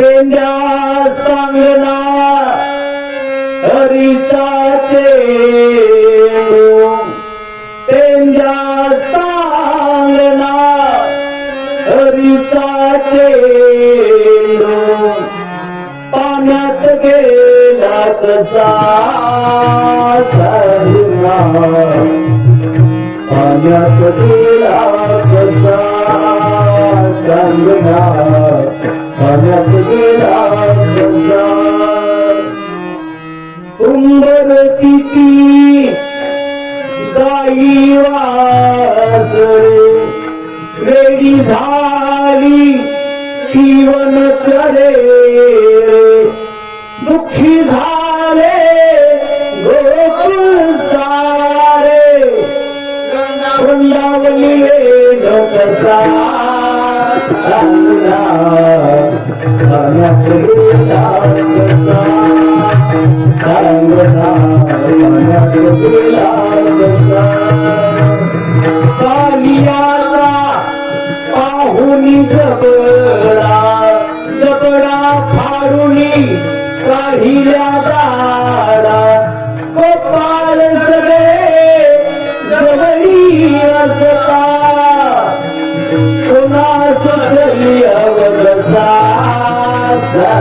तेंद्या सांगना हरीचाचे तेंद्या सांगना हरीचाचे पाण्यात गेला तसा पाण्यात गेला पाण्यात गेला कसा उंबर किती गाई वासरे वेडी झाली जीवन चरे दुःखी झाले गोकुल सारे वृंदावली कसा जबडा जबडा फाडुनी काढिल्या